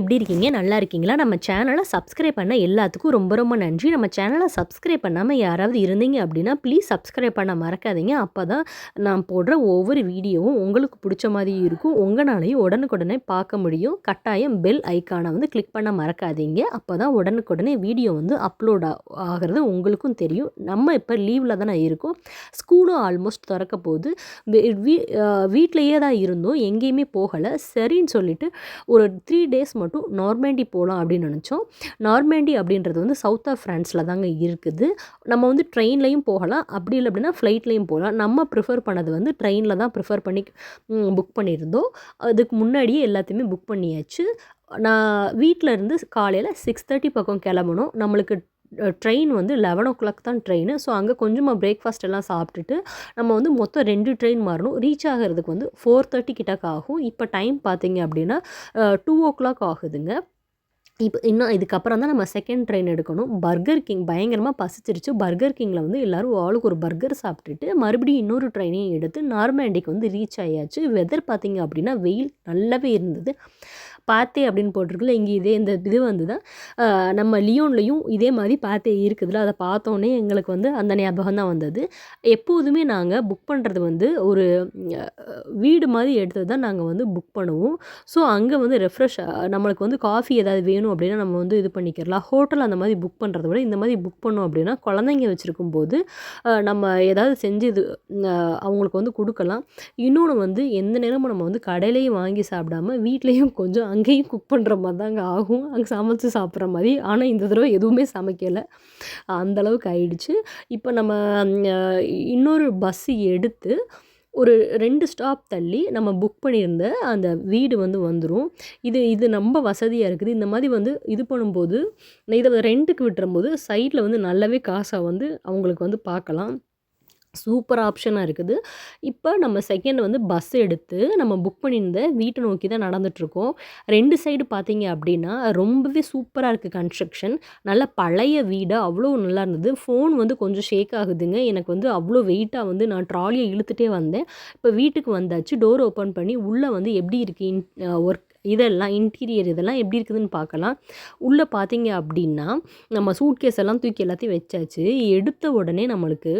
எப்படி இருக்கீங்க? நல்லா இருக்கீங்களா? நம்ம சேனலை சப்ஸ்கிரைப் பண்ண எல்லாத்துக்கும் ரொம்ப ரொம்ப நன்றி. நம்ம சேனலை சப்ஸ்கிரைப் பண்ணாமல் யாராவது இருந்தீங்க அப்படின்னா ப்ளீஸ் சப்ஸ்கிரைப் பண்ண மறக்காதீங்க. அப்போ தான் நான் போடுற ஒவ்வொரு வீடியோவும் உங்களுக்கு பிடிச்ச மாதிரி இருக்கும். உங்களாலையும் உடனுக்குடனே பார்க்க முடியும். கட்டாயம் பெல் ஐக்கானை வந்து கிளிக் பண்ண மறக்காதீங்க. அப்போ தான் உடனுக்குடனே வீடியோ வந்து அப்லோட் ஆகிறது உங்களுக்கும் தெரியும். நம்ம இப்போ லீவில் தானே இருக்கோம். ஸ்கூலும் ஆல்மோஸ்ட் திறக்க போகுது. வீட்டிலையே தான் இருந்தோம். எங்கேயுமே போகலை. சரின்னு சொல்லிட்டு ஒரு த்ரீ டேஸ் மட்டும் நார்மேண்டி போகலாம் அப்படின்னு நினச்சோம். நார்மேண்டி அப்படின்றது வந்து சவுத் ஆஃப் ஃப்ரான்ஸில் தாங்க இருக்குது. நம்ம வந்து ட்ரெயின்லையும் போகலாம். அப்படி இல்லை அப்படின்னா ஃப்ளைட்லேயும் போகலாம். நம்ம ப்ரிஃபர் பண்ணது வந்து ட்ரெயினில் தான் ப்ரிஃபர் பண்ணி புக் பண்ணியிருந்தோம். அதுக்கு முன்னாடியே எல்லாத்தையுமே புக் பண்ணியாச்சு. நான் வீட்டில் இருந்து காலையில் சிக்ஸ் தேர்ட்டி பக்கம் கிளம்பணும். நம்மளுக்கு ட்ரெயின் வந்து லெவன் ஓ கிளாக் தான் ட்ரெயின். ஸோ அங்கே கொஞ்சமாக பிரேக்ஃபாஸ்ட் எல்லாம் சாப்பிட்டுட்டு நம்ம வந்து மொத்தம் ரெண்டு ட்ரெயின் மாறணும். ரீச் ஆகிறதுக்கு வந்து ஃபோர் தேர்ட்டி கிட்டக்க ஆகும். இப்போ டைம் பார்த்தீங்க அப்படின்னா டூ ஓ கிளாக் ஆகுதுங்க. இப்போ இன்னும் இதுக்கப்புறம் தான் நம்ம செகண்ட் ட்ரெயின் எடுக்கணும். பர்கர் கிங் பயங்கரமாக பசிச்சிருச்சு. பர்கர் கிங்கில் வந்து எல்லோரும் ஆளுக்கு ஒரு பர்கர் சாப்பிட்டுட்டு மறுபடியும் இன்னொரு ட்ரெயினையும் எடுத்து நார்மேண்டிக்கு வந்து ரீச் ஆயாச்சு. வெதர் பார்த்திங்க அப்படின்னா வெயில் நல்லாவே இருந்தது. பாத்தே அப்படின்னு போட்டிருக்குல்ல இங்கே இதே இந்த இது வந்து தான் நம்ம லியோன்லேயும் இதே மாதிரி பாத்தே இருக்குதுல்ல அதை பார்த்தோன்னே எங்களுக்கு வந்து அந்த ஞாபகம் தான் வந்தது. எப்போதுமே நாங்கள் புக் பண்ணுறது வந்து ஒரு வீடு மாதிரி எடுத்தது தான் நாங்கள் வந்து புக் பண்ணுவோம். ஸோ அங்கே வந்து ரெஃப்ரெஷ் நம்மளுக்கு வந்து காஃபி ஏதாவது வேணும் அப்படின்னா நம்ம வந்து இது பண்ணிக்கிறலாம். ஹோட்டல் அந்த மாதிரி புக் பண்ணுறத விட இந்த மாதிரி புக் பண்ணோம் அப்படின்னா குழந்தைங்க வச்சுருக்கும் போது நம்ம ஏதாவது செஞ்சு இது அவங்களுக்கு வந்து கொடுக்கலாம். இன்னொன்று வந்து எந்த நேரமும் நம்ம வந்து கடையிலையும் வாங்கி சாப்பிடாம வீட்லேயும் கொஞ்சம் அங்கேயும் குக் பண்ணுற மாதிரி தாங்க ஆகும். அங்கே சமைச்சு சாப்பிட்ற மாதிரி. ஆனால் இந்த தடவை எதுவுமே சமைக்கலை. அந்தளவுக்கு ஆயிடுச்சு. இப்போ நம்ம இன்னொரு பஸ்ஸு எடுத்து ஒரு ரெண்டு ஸ்டாப் தள்ளி நம்ம புக் பண்ணியிருந்த அந்த வீடு வந்து வந்துடும் இது இது ரொம்ப வசதியாக இருக்குது. இந்த மாதிரி வந்து இது பண்ணும்போது இதை ரெண்ட்டுக்கு விட்டுறும்போது சைடில் வந்து நல்லாவே காசாக வந்து அவங்களுக்கு வந்து பார்க்கலாம். சூப்பர் ஆப்ஷனாக இருக்குது. இப்போ நம்ம செகண்ட் வந்து பஸ் எடுத்து நம்ம புக் பண்ணியிருந்த வீட்டை நோக்கி தான் நடந்துகிட்ருக்கோம் ரெண்டு சைடு பார்த்தீங்க அப்படின்னா ரொம்பவே சூப்பராக இருக்குது கன்ஸ்ட்ரக்ஷன். நல்ல பழைய வீடு அவ்வளோ நல்லா இருந்தது. ஃபோன் வந்து கொஞ்சம் ஷேக் ஆகுதுங்க. எனக்கு வந்து அவ்வளோ வெயிட்டாக வந்து நான் ட்ராலியை இழுத்துகிட்டே வந்தேன். இப்போ வீட்டுக்கு வந்தாச்சு. டோர் ஓப்பன் பண்ணி உள்ளே வந்து எப்படி இருக்குது ஒர்க் இதெல்லாம் இன்டீரியர் இதெல்லாம் எப்படி இருக்குதுன்னு பார்க்கலாம். உள்ளே பார்த்தீங்க அப்படின்னா நம்ம சூட்கேஸ் எல்லாம் தூக்கி எல்லாத்தையும் வச்சாச்சு. எடுத்த உடனே நம்மளுக்கு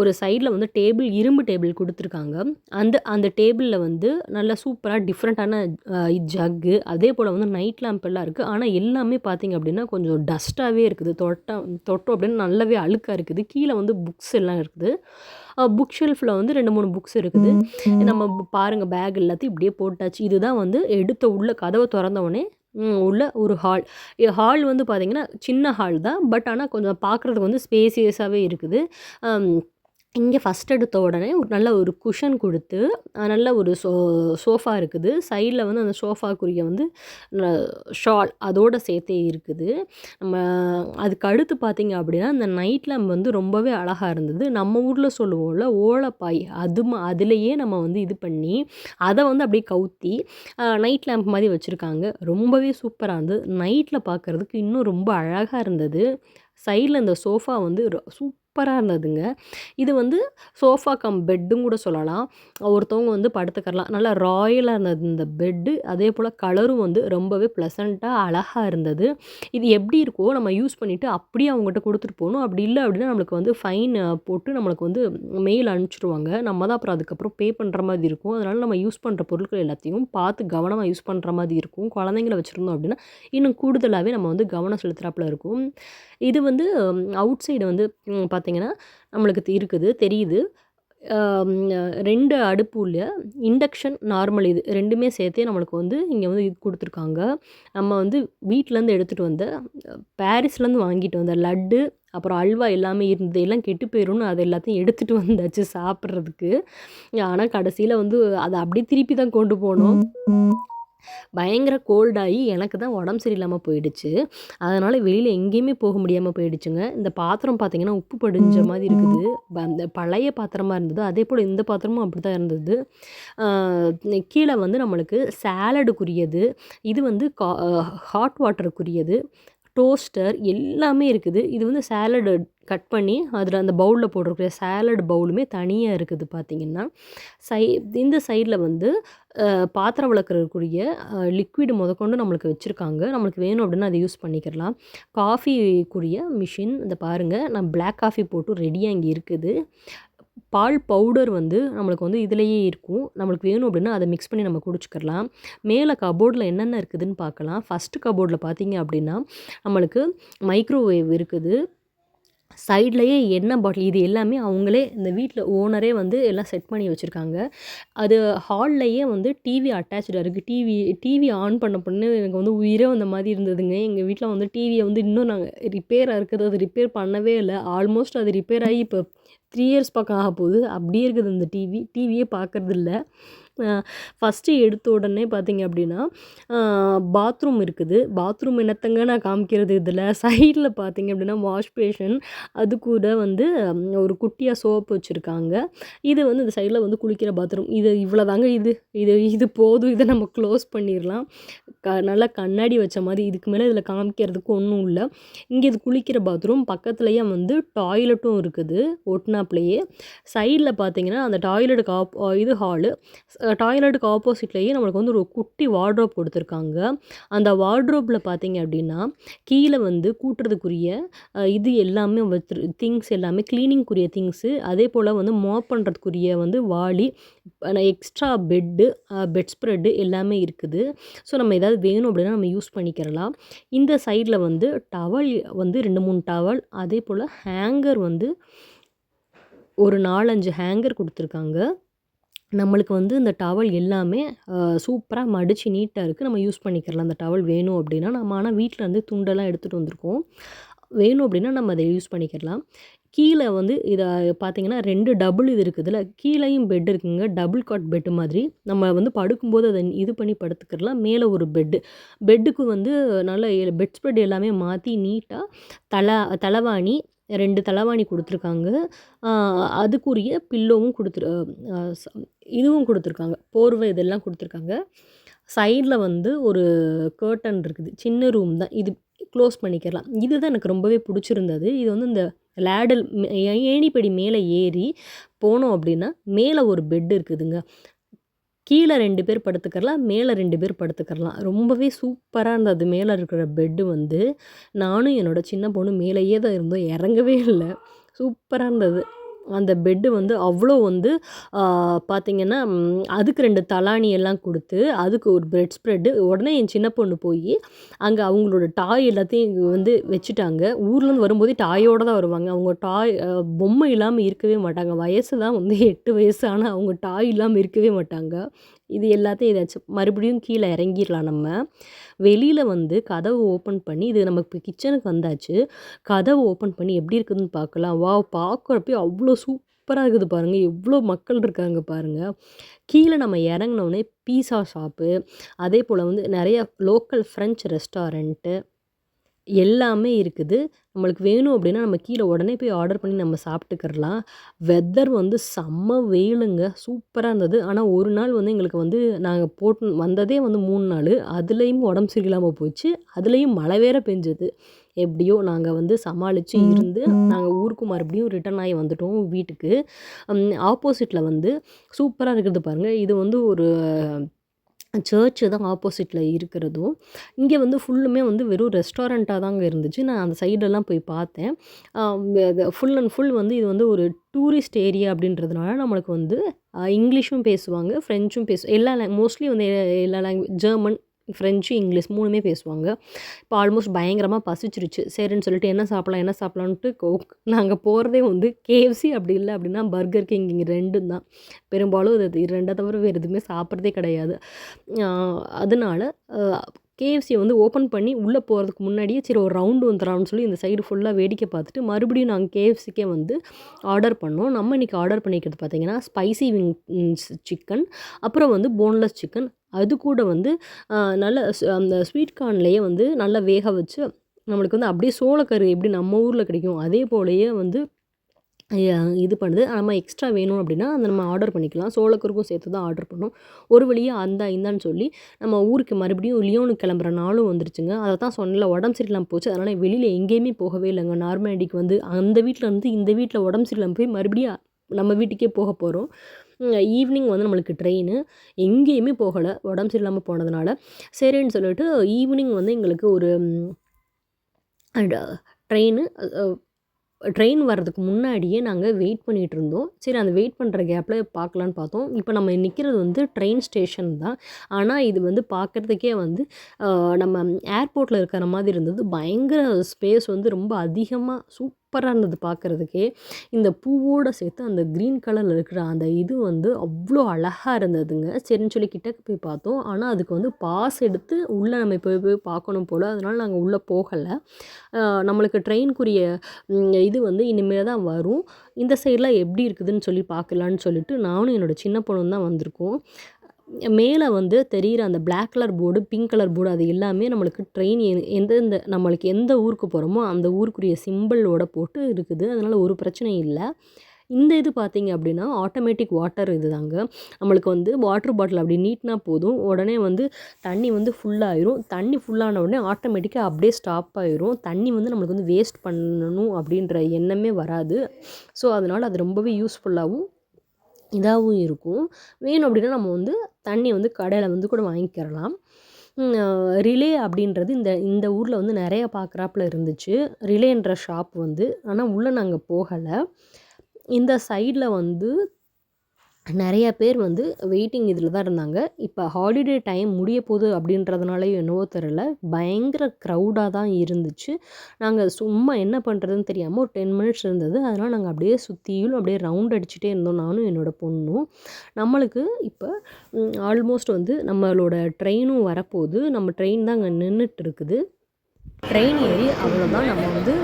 ஒரு சைடில் வந்து டேபிள் இரும்பு டேபிள் கொடுத்துருக்காங்க. அந்த அந்த டேபிளில் வந்து நல்லா சூப்பராக டிஃப்ரெண்ட்டான ஜக்கு அதே போல் வந்து நைட் லேம்ப் எல்லாம் இருக்குது ஆனால் எல்லாமே பார்த்தீங்க அப்படின்னா கொஞ்சம் டஸ்ட்டாகவே இருக்குது. தொட்டம் தொட்டோம் அப்படின்னு நல்லாவே அழுக்காக இருக்குது. கீழே வந்து புக்ஸ் எல்லாம் இருக்குது. புக் ஷெல்ஃபில் வந்து ரெண்டு மூணு புக்ஸ் இருக்குது. நம்ம பாருங்கள் பேக் எல்லாத்தையும் இப்படியே போட்டாச்சு. இதுதான் வந்து எடுத்த உள்ள கதவை திறந்தவொடனே உள்ள ஒரு ஹால் ஹால் வந்து பார்த்திங்கன்னா சின்ன ஹால் தான். பட் ஆனால் கொஞ்சம் பார்க்குறதுக்கு வந்து ஸ்பேசியஸாகவே இருக்குது. இங்கே ஃபஸ்ட் எடுத்த உடனே ஒரு நல்ல ஒரு குஷன் கொடுத்து நல்ல ஒரு சோ சோஃபா இருக்குது. சைடில் வந்து அந்த சோஃபாக்குரிய வந்து ஷால் அதோடு சேர்த்தே இருக்குது. நம்ம அதுக்கு அடுத்து பார்த்திங்க அப்படின்னா அந்த நைட் லேம்ப் வந்து ரொம்பவே அழகாக இருந்தது. நம்ம ஊரில் சொல்லுவோம்ல ஓலைப்பாய் அது அதுலேயே நம்ம வந்து இது பண்ணி அதை வந்து அப்படியே கவுத்தி நைட் லேம்ப் மாதிரி வச்சுருக்காங்க. ரொம்பவே சூப்பராக இருந்தது. நைட்டில் பார்க்குறதுக்கு இன்னும் ரொம்ப அழகாக இருந்தது. சைடில் இந்த சோஃபா வந்து சூப் சூப்பராக இருந்ததுங்க. இது வந்து சோஃபா கம் பெட்டும் கூட சொல்லலாம். ஒருத்தவங்க வந்து படுத்துக்கரலாம் நல்லா ராயலாக இருந்தது இந்த பெட்டு. அதே போல் கலரும் வந்து ரொம்பவே ப்ளசண்ட்டாக அழகாக இருந்தது. இது எப்படி இருக்கோ நம்ம யூஸ் பண்ணிவிட்டு அப்படியே அவங்ககிட்ட கொடுத்துட்டு போகணும். அப்படி இல்லை அப்படின்னா நம்மளுக்கு வந்து ஃபைன் போட்டு நம்மளுக்கு வந்து மெயில் அனுப்பிச்சிடுவாங்க நம்ம தான் அப்புறம் அதுக்கப்புறம் பே பண்ணுற மாதிரி இருக்கும். அதனால் நம்ம யூஸ் பண்ணுற பொருட்கள் எல்லாத்தையும் பார்த்து கவனமாக யூஸ் பண்ணுற மாதிரி இருக்கும். குழந்தைங்கள வச்சுருந்தோம் அப்படின்னா இன்னும் கூடுதலாகவே நம்ம வந்து கவனம் செலுத்துகிறாப்புல இருக்கும். இது வந்து அவுட் சைடு வந்து பார்த்திங்கன்னா நம்மளுக்கு இருக்குது தெரியுது. ரெண்டு அடுப்பு உள்ள இண்டக்ஷன் நார்மல் இது ரெண்டுமே சேர்த்தே நம்மளுக்கு வந்து இங்கே வந்து இது கொடுத்துருக்காங்க. நம்ம வந்து வீட்டிலேருந்து எடுத்துகிட்டு வந்த பாரிஸ்லேருந்து வாங்கிட்டு வந்த லட்டு அப்புறம் அல்வா எல்லாமே இருந்தது எல்லாம் கெட்டு போயிடும்னு அது எல்லாத்தையும் எடுத்துகிட்டு வந்தாச்சு சாப்பிட்றதுக்கு. ஆனால் கடைசியில் வந்து அதை அப்படியே திருப்பி தான் கொண்டு போனோம். பயங்கர கோல்டாகி எனக்கு தான் உடம்பு சரியில்லாமல் போயிடுச்சு. அதனால் வெளியில் எங்கேயுமே போக முடியாமல் போயிடுச்சுங்க. இந்த பாத்திரம் பார்த்திங்கன்னா உப்பு படிஞ்ச மாதிரி இருக்குது. அந்த பழைய பாத்திரமாக இருந்தது அதே போல் இந்த பாத்திரமும் அப்படி தான் இருந்தது கீழே வந்து நம்மளுக்கு சேலடுக்குரியது. இது வந்து கா ஹாட் வாட்டருக்குரியது. டோஸ்டர் எல்லாமே இருக்குது. இது வந்து சேலடு கட் பண்ணி அதில் அந்த பவுலில் போட்டிருக்கிற சேலட் பவுலுமே தனியாக இருக்குது பார்த்திங்கன்னா சை இந்த சைடில் வந்து பாத்திரம் விளக்குறதுக்குரிய லிக்விடு முதற்கொண்டு நம்மளுக்கு வச்சுருக்காங்க. நம்மளுக்கு வேணும் அப்படின்னா அதை யூஸ் பண்ணிக்கிறலாம் காஃபிக்குரிய மிஷின் இந்த பாருங்கள் நான் பிளாக் காஃபி போட்டு ரெடியாக இங்கே இருக்குது. பால் பவுடர் வந்து நம்மளுக்கு வந்து இதுலேயே இருக்கும். நம்மளுக்கு வேணும் அப்படின்னா அதை மிக்ஸ் பண்ணி நம்ம குடிச்சிக்கலாம். மேலே கபோர்டில் என்னென்ன இருக்குதுன்னு பார்க்கலாம். ஃபஸ்ட்டு கபோர்டில் பார்த்தீங்க அப்படின்னா நம்மளுக்கு மைக்ரோவேவ் இருக்குது. சைட்லேயே எண்ணெய் பாட்டில் இது எல்லாமே அவங்களே இந்த வீட்டில் ஓனரே வந்து எல்லாம் செட் பண்ணி வச்சுருக்காங்க. அது ஹால்லையே வந்து டிவி அட்டாச்சாக இருக்குது டிவி டிவி ஆன் பண்ண பண்ணு எனக்கு வந்து உயிரே வந்த மாதிரி இருந்ததுங்க. எங்கள் வீட்டில் வந்து டிவியை வந்து இன்னும் நாங்கள் ரிப்பேராக இருக்குது அது ரிப்பேர் பண்ணவே இல்லை. ஆல்மோஸ்ட் அது ரிப்பேர் ஆகி இப்போ த்ரீ இயர்ஸ் பக்கம் ஆக போகுது அப்படியே இருக்குது அந்த டிவி டிவியே பார்க்குறதில்ல ஃபஸ்ட்டு எடுத்த உடனே பார்த்தீங்க அப்படின்னா பாத்ரூம் இருக்குது. பாத்ரூம் என்னத்தங்க நான் காமிக்கிறது இதில்? சைடில் பார்த்தீங்க அப்படின்னா வாஷ் பேஷன் அது கூட வந்து ஒரு குட்டியாக சோப்பு வச்சுருக்காங்க. இது வந்து இந்த சைடில் வந்து குளிக்கிற பாத்ரூம் இது இவ்வளோ தாங்க இது. இது இது போதும். இதை நம்ம க்ளோஸ் பண்ணிடலாம். க நல்லா கண்ணாடி வச்ச மாதிரி. இதுக்கு மேலே இதில் காமிக்கிறதுக்கு ஒன்றும் இல்லை. இங்கே இது குளிக்கிற பாத்ரூம் பக்கத்துலேயே வந்து டாய்லெட்டும் இருக்குது. ஒட்டினாப்லேயே. சைடில் பார்த்தீங்கன்னா அந்த டாய்லெட்டுக்கு ஆப் இது ஹாலு டாய்லெட்டுக்கு ஆப்போசிட்லேயே நம்மளுக்கு வந்து ஒரு குட்டி வார்ட்ரோப் கொடுத்துருக்காங்க. அந்த வார்ட்ரோப்பில் பார்த்தீங்க அப்படின்னா கீழே வந்து கூட்டுறதுக்குரிய இது எல்லாமே வச்சு திங்ஸ் எல்லாமே க்ளீனிங்குரிய திங்ஸு அதே போல் வந்து மாப் பண்ணுறதுக்குரிய வந்து வாளி எக்ஸ்ட்ரா பெட்டு பெட் ஸ்ப்ரெட்டு எல்லாமே இருக்குது. ஸோ நம்ம ஏதாவது வேணும் அப்படின்னா நம்ம யூஸ் பண்ணிக்கிறலாம். இந்த சைடில் வந்து டவல் வந்து ரெண்டு மூணு டவல் அதே போல் ஹேங்கர் வந்து ஒரு நாலஞ்சு ஹேங்கர் கொடுத்துருக்காங்க. நம்மளுக்கு வந்து இந்த டவல் எல்லாமே சூப்பராக மடித்து நீட்டாக இருக்குது நம்ம யூஸ் பண்ணிக்கிறலாம். அந்த டவல் வேணும் அப்படின்னா நம்ம ஆனால் வீட்டில் வந்து துண்டெல்லாம் எடுத்துகிட்டு வந்திருக்கோம். வேணும் அப்படின்னா நம்ம அதை யூஸ் பண்ணிக்கிறலாம். கீழே வந்து இதை பார்த்தீங்கன்னா ரெண்டு டபுள் இது இருக்குதுல்ல. கீழேயும் பெட் இருக்குங்க. டபுள் காட் பெட்டு மாதிரி. நம்ம வந்து படுக்கும்போது அதை இது பண்ணி படுத்துக்கிறலாம். மேலே ஒரு பெட்டு பெட்டுக்கு வந்து நல்ல பெட் ஸ்ப்ரெட் எல்லாமே மாற்றி நீட்டாக தலை தலைவாணி ரெண்டு தலைவாணி கொடுத்துருக்காங்க. அதுக்குரிய பில்லோவும் கொடுத்துரு இதுவும் கொடுத்துருக்காங்க. போர்வை இதெல்லாம் கொடுத்துருக்காங்க. சைடில் வந்து ஒரு கேர்டன் இருக்குது. சின்ன ரூம் தான். இது க்ளோஸ் பண்ணிக்கலாம். இதுதான் எனக்கு ரொம்பவே பிடிச்சிருந்தது. இது வந்து இந்த லேடல் ஏணிப்படி மேலே ஏறி போனோம் அப்படின்னா மேலே ஒரு பெட் இருக்குதுங்க. கீழே ரெண்டு பேர் படுத்துக்கிறலாம் மேலே ரெண்டு பேர் படுத்துக்கிறலாம். ரொம்பவே சூப்பராக இருந்தது. மேலே இருக்கிற பெட்டு வந்து நானும் என்னோடய சின்ன பொண்ணு மேலேயே தான் இருந்தோம். இறங்கவே இல்லை. சூப்பராக இருந்தது. அந்த பெட்டு வந்து அவ்வளோ வந்து பார்த்திங்கன்னா அதுக்கு ரெண்டு தலாணி எல்லாம் கொடுத்து அதுக்கு ஒரு பிரெட் ஸ்ப்ரெட்டு உடனே என் சின்ன பொண்ணு போய் அங்கே அவங்களோட டாய் எல்லாத்தையும் வந்து வச்சுட்டாங்க. ஊர்லேருந்து வரும்போதே டாயோடு தான் வருவாங்க. அவங்க டாய் பொம்மை இல்லாமல் இருக்கவே மாட்டாங்க. வயசு தான் வந்து எட்டு வயசு ஆனால் அவங்க டாய் இல்லாமல் இருக்கவே மாட்டாங்க. இது எல்லாத்தையும் ஏதாச்சும் மறுபடியும் கீழே இறங்கிடலாம் நம்ம. வெளியில் வந்து கதவு ஓப்பன் பண்ணி இது நமக்கு கிச்சனுக்கு வந்தாச்சு. கதவு ஓப்பன் பண்ணி எப்படி இருக்குதுன்னு பார்க்கலாம். வா பார்க்குறப்ப அவ்வளோ சூப்பராக இருக்குது பாருங்கள் எவ்வளோ மக்கள் இருக்காங்க பாருங்கள் கீழே நம்ம இறங்கினோடனே பீஸா ஷாப்பு அதே போல் வந்து நிறைய லோக்கல் ஃப்ரெஞ்ச் ரெஸ்டாரண்ட்டு எல்லாமே இருக்குது. நம்மளுக்கு வேணும் அப்படின்னா நம்ம கீழே உடனே போய் ஆர்டர் பண்ணி நம்ம சாப்பிட்டுக்கிறலாம். வெதர் வந்து செம்ம வெயிலுங்க. சூப்பராக இருந்தது. ஆனால் ஒரு நாள் வந்து எங்களுக்கு வந்து நாங்கள் போட்டு வந்ததே வந்து மூணு நாள். அதுலேயும் உடம்பு சரியில்லாமல் போச்சு. அதுலேயும் மழை வேற பெஞ்சது. எப்படியோ நாங்கள் வந்து சமாளித்து இருந்து நாங்கள் ஊருக்கு மறுபடியும் ரிட்டர்ன் ஆகி வந்துட்டோம் வீட்டுக்கு. ஆப்போசிட்டில் வந்து சூப்பராக இருக்கிறது பாருங்கள் இது வந்து ஒரு சர்ச்சு தான் ஆப்போசிட்டில் இருக்கிறதும் இங்கே வந்து ஃபுல்லுமே வந்து வெறும் ரெஸ்டாரண்ட்டாக தாங்க இருந்துச்சு. நான் அந்த சைடெல்லாம் போய் பார்த்தேன். ஃபுல் அண்ட் ஃபுல் வந்து இது வந்து ஒரு டூரிஸ்ட் ஏரியா அப்படின்றதுனால நம்மளுக்கு வந்து இங்கிலீஷும் பேசுவாங்க ஃப்ரெஞ்சும் பேசு எல்லா லே மோஸ்ட்லி வந்து எல்லா லாங்குவேஜ் ஜெர்மன் ஃப்ரெஞ்சு இங்கிலீஷ் மூணுமே பேசுவாங்க. இப்போ ஆல்மோஸ்ட் பயங்கரமாக பசிச்சிருச்சு. சரின்னு சொல்லிட்டு என்ன சாப்பிட்லாம் என்ன சாப்பிட்லான்ட்டு கோ நாங்கள் போகிறதே வந்து கேஎஃப்சி அப்படி இல்லை அப்படின்னா பர்கர் கிங் இங்கே ரெண்டும் தான். பெரும்பாலும் இது ரெண்டை தவிர வேறு எதுவுமே சாப்பிட்றதே கிடையாது. அதனால கேஎஃப்சியை வந்து ஓப்பன் பண்ணி உள்ளே போகிறதுக்கு முன்னாடியே சரி ஒரு ரவுண்டு வந்துடலாம்னு சொல்லி இந்த சைடு ஃபுல்லாக வேடிக்கை பார்த்துட்டு மறுபடியும் நாங்கள் கேஎஃப்சிக்கே வந்து ஆர்டர் பண்ணோம். நம்ம இன்றைக்கி ஆர்டர் பண்ணிக்கிறது பார்த்திங்கன்னா ஸ்பைசி விங் சிக்கன் அப்புறம் வந்து போன்லெஸ் சிக்கன் அது கூட வந்து நல்ல அந்த ஸ்வீட் கார்ன்லேயே வந்து நல்லா வேக வச்சு நம்மளுக்கு வந்து அப்படியே சோளக்கரு எப்படி நம்ம ஊரில் கிடைக்கும் அதே போலயே வந்து இது பண்ணுது. நம்ம எக்ஸ்ட்ரா வேணும் அப்படின்னா அந்த நம்ம ஆர்டர் பண்ணிக்கலாம். சோளக்கருக்கும் சேர்த்து தான் ஆர்டர் பண்ணோம். ஒரு வழியாக அந்த இந்தான்னு சொல்லி நம்ம ஊருக்கு மறுபடியும் லியோனுக்கு கிளம்புற நாளும் வந்துருச்சுங்க. அதை தான் சொன்னல உடம்பு சரியில்லாமல் போச்சு. அதனால் வெளியில் எங்கேயுமே போகவே இல்லைங்க. நார்மேடிக்கு வந்து அந்த வீட்டில் வந்து இந்த வீட்டில் உடம்பு சரியில்லாமல் போய் மறுபடியும் நம்ம வீட்டுக்கே போக போகிறோம் ஈவினிங் வந்து நம்மளுக்கு ட்ரெயின் எங்கேயுமே போகலை. உடம்பு சரியில்லாமல் போனதுனால. சரின்னு சொல்லிட்டு ஈவினிங் வந்து எங்களுக்கு ஒரு ட்ரெயின் ட்ரெயின் வர்றதுக்கு முன்னாடியே நாங்கள் வெயிட் பண்ணிகிட்டு இருந்தோம். சரி அந்த வெயிட் பண்ணுற கேப்பில் பார்க்கலான்னு பார்த்தோம். இப்போ நம்ம நிற்கிறது வந்து ட்ரெயின் ஸ்டேஷன் தான். ஆனால் இது வந்து பார்க்குறதுக்கே வந்து நம்ம ஏர்போர்ட்டில் இருக்கிற மாதிரி இருந்தது. பயங்கர ஸ்பேஸ் வந்து ரொம்ப அதிகமாக சூப் சூப்பராக இருந்தது பார்க்குறதுக்கே இந்த பூவோடு சேர்த்து அந்த க்ரீன் கலரில் இருக்கிற அந்த இது வந்து அவ்வளோ அழகாக இருந்ததுங்க. சரின்னு சொல்லி கிட்டக்கு போய் பார்த்தோம். ஆனால் அதுக்கு வந்து பாஸ் எடுத்து உள்ளே நம்ம போய் போய் பார்க்கணும் போல். அதனால் நாங்கள் உள்ளே போகலை. நம்மளுக்கு ட்ரெயின்குரிய இது வந்து இனிமேல் தான் வரும். இந்த சைடெலாம் எப்படி இருக்குதுன்னு சொல்லி பார்க்கலான்னு சொல்லிட்டு நானும் என்னோடய சின்ன பொண்ணு தான் வந்திருக்கோம். மேலே வந்து தெரிகிற அந்த black colour board pink colour board அது எல்லாமே நம்மளுக்கு ட்ரெயின் எந்தெந்த நம்மளுக்கு எந்த ஊருக்கு போகிறோமோ அந்த ஊருக்குரிய சிம்பிளோட போட்டு இருக்குது. அதனால் ஒரு பிரச்சனையும் இல்லை. இந்த இது பார்த்திங்க அப்படின்னா ஆட்டோமேட்டிக் வாட்டர் இது தாங்க நம்மளுக்கு வந்து வாட்டர் பாட்டில் அப்படி நீட்னா போதும். உடனே வந்து தண்ணி வந்து ஃபுல்லாயிரும் தண்ணி ஃபுல்லான உடனே ஆட்டோமேட்டிக்காக அப்படியே ஸ்டாப் ஆயிரும். தண்ணி வந்து நம்மளுக்கு வந்து வேஸ்ட் பண்ணணும் அப்படின்ற எண்ணமே வராது. ஸோ அதனால் அது ரொம்பவே யூஸ்ஃபுல்லாகவும் இதாகவும் இருக்கும். வேணும் அப்படின்னா நம்ம வந்து தண்ணி வந்து கடையில் வந்து கூட வாங்கிக்கிறலாம். ரிலே அப்படின்றது இந்த இந்த ஊரில் வந்து நிறைய பார்க்குறாப்புல இருந்துச்சு. ரிலேன்ற ஷாப் வந்து. ஆனால் உள்ளே நாங்கள் போகலை. இந்த சைடில் வந்து நிறையா பேர் வந்து வெயிட்டிங் இதில் தான் இருந்தாங்க. இப்போ ஹாலிடே டைம் முடிய போகுது அப்படின்றதுனாலயோ என்னவோ தெரில பயங்கர க்ரௌடாக தான் இருந்துச்சு. நாங்கள் சும்மா என்ன பண்ணுறதுன்னு தெரியாமல் ஒரு டென் மினிட்ஸ் இருந்தது. அதனால் நாங்கள் அப்படியே சுற்றியும் அப்படியே ரவுண்ட் அடிச்சுட்டே இருந்தோம் நானும் என்னோடய பொண்ணும். நம்மளுக்கு இப்போ ஆல்மோஸ்ட் வந்து நம்மளோட ட்ரெயினும் வரப்போகுது. நம்ம ட்ரெயின் தான் அங்கே நின்றுட்டு இருக்குது. ட்ரெயின் ஏறி அவ்வளோதான் நம்ம வந்து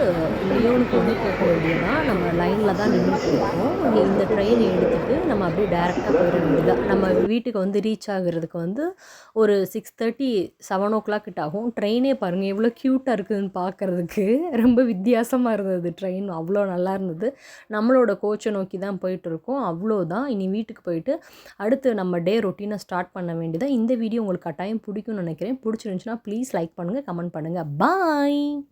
லியோனுக்கு வந்து போக வேண்டியதான் நம்ம லைனில் தான் நின்றுட்டு இருக்கோம். இந்த ட்ரெயின் எடுத்துகிட்டு நம்ம அப்படியே டேரெக்டாக போயிட வேண்டியதான் நம்ம வீட்டுக்கு வந்து ரீச் ஆகுறதுக்கு வந்து ஒரு six thirty seven o'clock கிட்ட ஆகும். ட்ரெயினே பாருங்கள் எவ்வளோ க்யூட்டாக இருக்குதுன்னு பார்க்குறதுக்கு ரொம்ப வித்தியாசமாக இருந்தது ட்ரெயின். அவ்வளோ நல்லா இருந்தது. நம்மளோட கோச்சை நோக்கி தான் போயிட்டுருக்கோம் அவ்வளோதான் இனி வீட்டுக்கு போயிட்டு அடுத்து நம்ம டே ரொட்டீனை ஸ்டார்ட் பண்ண வேண்டியதான் இந்த வீடியோ உங்களுக்கு கட்டாயம் பிடிக்கும்னு நினைக்கிறேன். பிடிச்சிருந்துச்சுன்னா ப்ளீஸ் லைக் பண்ணுங்கள் கமெண்ட் பண்ணுங்கள் பா Bye.